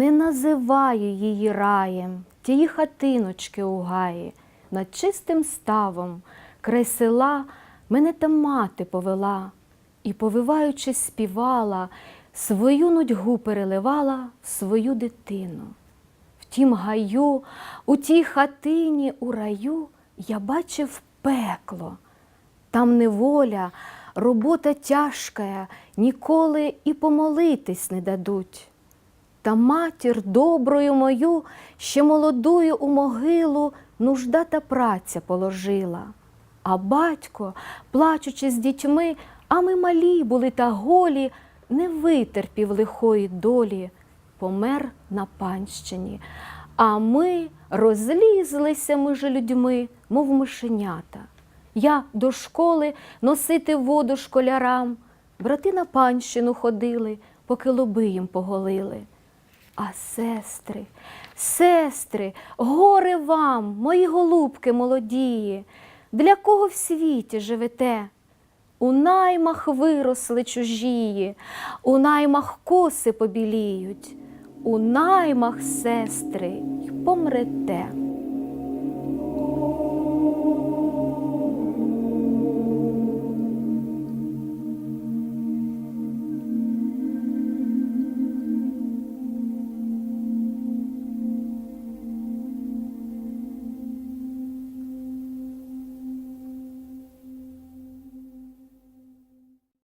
Не називаю її раєм, тії хатиночки у гаї, над чистим ставом, край села мене там мати повела, і, повиваючи, співала, свою нудьгу переливала в свою дитину. В тім гаю, у тій хатині, у раю я бачив пекло. Там неволя, робота тяжка, ніколи і помолитись не дадуть. Та матір доброю мою, ще молодую у могилу, нужда та праця положила. А батько, плачучи з дітьми, а ми малі були та голі, не витерпів лихої долі, помер на панщині. А ми розлізлися між людьми, мов мишенята. Я до школи носити воду школярам, брати на панщину ходили, поки лоби їм поголили. А сестри, сестри, горе вам, мої голубки молодії, для кого в світі живете? У наймах виросли чужії, у наймах коси побіліють, у наймах, сестри, й помрете.